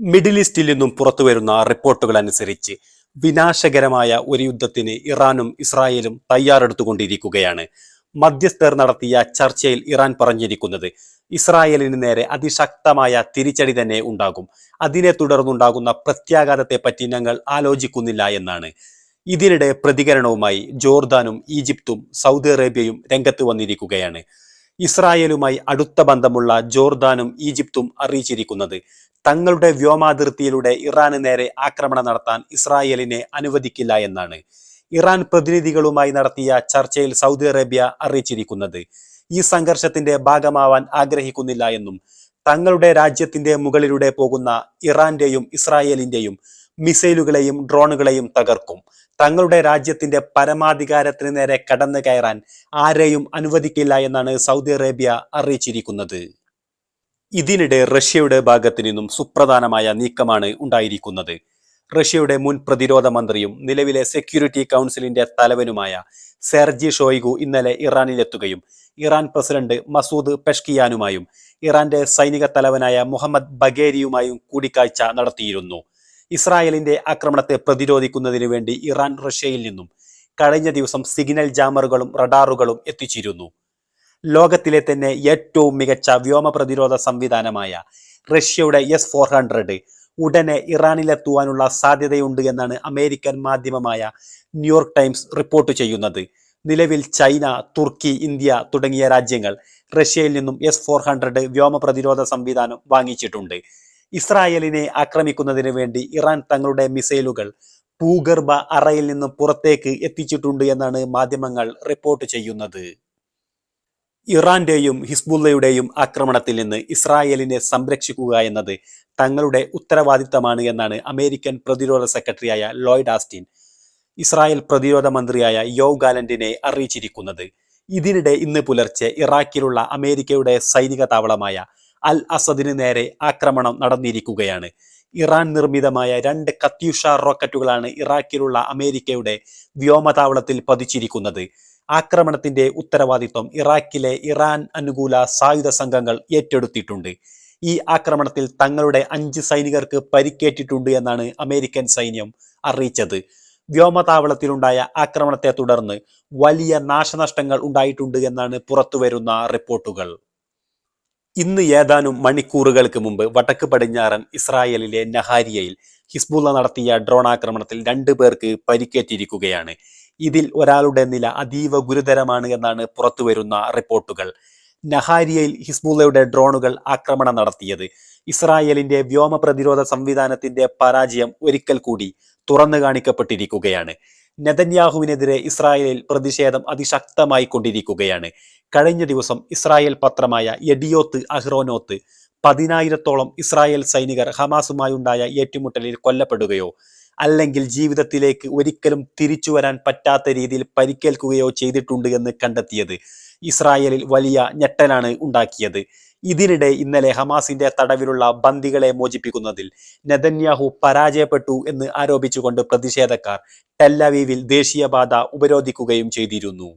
Middle ഈസ്റ്റിൽ നിന്നും പുറത്തു വരുന്ന റിപ്പോർട്ടുകൾ അനുസരിച്ച് വിനാശകരമായ ഒരു യുദ്ധത്തിന് ഇറാനും ഇസ്രായേലും തയ്യാറെടുത്തുകൊണ്ടിരിക്കുകയാണ്. മധ്യസ്ഥർ നടത്തിയ ചർച്ചയിൽ ഇറാൻ പറഞ്ഞിരിക്കുന്നത് ഇസ്രായേലിന് നേരെ അതിശക്തമായ തിരിച്ചടി തന്നെ ഉണ്ടാകും. അതിനെ തുടർന്നുണ്ടാകുന്ന പ്രത്യാഘാതത്തെ പറ്റി ഞങ്ങൾ ആലോചിക്കുന്നില്ല എന്നാണ്. ഇതിനിടെ പ്രതികരണവുമായി ജോർദാനും ഈജിപ്തും സൗദി അറേബ്യയും രംഗത്ത് വന്നിരിക്കുകയാണ്. ഇസ്രായേലുമായി അടുത്ത ബന്ധമുള്ള ജോർദാനും ഈജിപ്തും അറിയിച്ചിരിക്കുന്നത്. തങ്ങളുടെ വ്യോമാതിർത്തിയിലൂടെ ഇറാന് നേരെ ആക്രമണം നടത്താൻ ഇസ്രായേലിനെ അനുവദിക്കില്ല എന്നാണ് ഇറാൻ പ്രതിനിധികളുമായി നടത്തിയ ചർച്ചയിൽ സൗദി അറേബ്യ അറിയിച്ചിരിക്കുന്നത്. ഈ സംഘർഷത്തിന്റെ ഭാഗമാവാൻ ആഗ്രഹിക്കുന്നില്ല എന്നും തങ്ങളുടെ രാജ്യത്തിന്റെ മുകളിലൂടെ പോകുന്ന ഇറാന്റെയും ഇസ്രായേലിന്റെയും മിസൈലുകളെയും ഡ്രോണുകളെയും തകർക്കും. തങ്ങളുടെ രാജ്യത്തിന്റെ പരമാധികാരത്തിന് നേരെ കടന്നു കയറാൻ ആരെയും അനുവദിക്കില്ല എന്നാണ് സൗദി അറേബ്യ അറിയിച്ചിരിക്കുന്നത്. ഇതിനിടെ റഷ്യയുടെ ഭാഗത്തു നിന്നും സുപ്രധാനമായ നീക്കമാണ് ഉണ്ടായിരിക്കുന്നത്. റഷ്യയുടെ മുൻ പ്രതിരോധ മന്ത്രിയും നിലവിലെ സെക്യൂരിറ്റി കൗൺസിലിന്റെ തലവനുമായ സെർജി ഷോയിഗു ഇന്നലെ ഇറാനിലെത്തുകയും ഇറാൻ പ്രസിഡന്റ് മസൂദ് പെഷ്കിയാനുമായും ഇറാന്റെ സൈനിക തലവനായ മുഹമ്മദ് ബഗേരിയുമായും കൂടിക്കാഴ്ച നടത്തിയിരുന്നു. ഇസ്രായേലിന്റെ ആക്രമണത്തെ പ്രതിരോധിക്കുന്നതിനു വേണ്ടി ഇറാൻ റഷ്യയിൽ നിന്നും കഴിഞ്ഞ ദിവസം സിഗ്നൽ ജാമറുകളും റഡാറുകളും എത്തിച്ചിരുന്നു. ലോകത്തിലെ തന്നെ ഏറ്റവും മികച്ച വ്യോമ പ്രതിരോധ സംവിധാനമായ റഷ്യയുടെ എസ് ഫോർ ഹൺഡ്രഡ് ഉടനെ ഇറാനിലെത്തുവാനുള്ള സാധ്യതയുണ്ട് എന്നാണ് അമേരിക്കൻ മാധ്യമമായ ന്യൂയോർക്ക് ടൈംസ് റിപ്പോർട്ട് ചെയ്യുന്നത്. നിലവിൽ ചൈന തുർക്കി ഇന്ത്യ തുടങ്ങിയ രാജ്യങ്ങൾ റഷ്യയിൽ നിന്നും എസ് ഫോർ ഹൺഡ്രഡ് വ്യോമ പ്രതിരോധ സംവിധാനം വാങ്ങിച്ചിട്ടുണ്ട്. ഇസ്രായേലിനെ ആക്രമിക്കുന്നതിന് വേണ്ടി ഇറാൻ തങ്ങളുടെ മിസൈലുകൾ ഭൂഗർഭ അറയിൽ നിന്നും പുറത്തേക്ക് എത്തിച്ചിട്ടുണ്ട് എന്നാണ് മാധ്യമങ്ങൾ റിപ്പോർട്ട് ചെയ്യുന്നത്. ഇറാന്റെയും ഹിസ്ബുല്ലയുടെയും ആക്രമണത്തിൽ നിന്ന് ഇസ്രായേലിനെ സംരക്ഷിക്കുക എന്നത് തങ്ങളുടെ ഉത്തരവാദിത്തമാണ് എന്നാണ് അമേരിക്കൻ പ്രതിരോധ സെക്രട്ടറിയായ ലോയ്ഡ് ആസ്റ്റിൻ ഇസ്രായേൽ പ്രതിരോധ മന്ത്രിയായ യോ ഗാലന്റിനെ അറിയിച്ചിരിക്കുന്നത്. ഇതിനിടെ ഇന്ന് പുലർച്ചെ ഇറാഖിലുള്ള അമേരിക്കയുടെ സൈനിക താവളമായ അൽ അസദിന് നേരെ ആക്രമണം നടന്നിരിക്കുകയാണ്. ഇറാൻ നിർമ്മിതമായ രണ്ട് കത്യൂഷ റോക്കറ്റുകളാണ് ഇറാഖിലുള്ള അമേരിക്കയുടെ വ്യോമതാവളത്തിൽ പതിച്ചിരിക്കുന്നത്. ആക്രമണത്തിന്റെ ഉത്തരവാദിത്വം ഇറാഖിലെ ഇറാൻ അനുകൂല സായുധ സംഘങ്ങൾ ഏറ്റെടുത്തിട്ടുണ്ട്. ഈ ആക്രമണത്തിൽ തങ്ങളുടെ അഞ്ച് സൈനികർക്ക് പരിക്കേറ്റിട്ടുണ്ട് എന്നാണ് അമേരിക്കൻ സൈന്യം അറിയിച്ചത്. വ്യോമതാവളത്തിലുണ്ടായ ആക്രമണത്തെ തുടർന്ന് വലിയ നാശനഷ്ടങ്ങൾ ഉണ്ടായിട്ടുണ്ട് എന്നാണ് പുറത്തുവരുന്ന റിപ്പോർട്ടുകൾ. ഇന്ന് ഏതാനും മണിക്കൂറുകൾക്ക് മുമ്പ് വടക്ക് പടിഞ്ഞാറൻ ഇസ്രായേലിലെ നഹാരിയയിൽ ഹിസ്ബുള്ള നടത്തിയ ഡ്രോൺ ആക്രമണത്തിൽ രണ്ടു പേർക്ക് പരിക്കേറ്റിരിക്കുകയാണ്. ഇതിൽ ഒരാളുടെ നില അതീവ ഗുരുതരമാണ് എന്നാണ് പുറത്തുവരുന്ന റിപ്പോർട്ടുകൾ. നഹാരിയയിൽ ഹിസ്ബുള്ളയുടെ ഡ്രോണുകൾ ആക്രമണം നടത്തിയത്. ഇസ്രായേലിന്റെ വ്യോമ പ്രതിരോധ സംവിധാനത്തിന്റെ പരാജയം ഒരിക്കൽ കൂടി തുറന്നു കാണിക്കപ്പെട്ടിരിക്കുകയാണ്. നെതന്യാഹുവിനെതിരെ ഇസ്രായേലിൽ പ്രതിഷേധം അതിശക്തമായി കൊണ്ടിരിക്കുകയാണ്. കഴിഞ്ഞ ദിവസം ഇസ്രായേൽ പത്രമായ എഡിയോത്ത് അഹ്റോനോത്ത് പതിനായിരത്തോളം ഇസ്രായേൽ സൈനികർ ഹമാസുമായുണ്ടായ ഏറ്റുമുട്ടലിൽ കൊല്ലപ്പെടുകയോ അല്ലെങ്കിൽ ജീവിതത്തിലേക്ക് ഒരിക്കലും തിരിച്ചു വരാൻ പറ്റാത്ത രീതിയിൽ പരിക്കേൽക്കുകയോ ചെയ്തിട്ടുണ്ട് എന്ന് കണ്ടെത്തിയത് ഇസ്രായേലിൽ വലിയ ഞെട്ടലാണ് ഉണ്ടാക്കിയത്. ഇതിനിടെ ഇന്നലെ ഹമാസിന്റെ തടവിലുള്ള ബന്ദികളെ മോചിപ്പിക്കുന്നതിൽ നെതന്യാഹു പരാജയപ്പെട്ടു എന്ന് ആരോപിച്ചുകൊണ്ട് പ്രതിഷേധക്കാർ ടെല്ലവീവിൽ ദേശീയപാത ഉപരോധിക്കുകയും ചെയ്തിരുന്നു.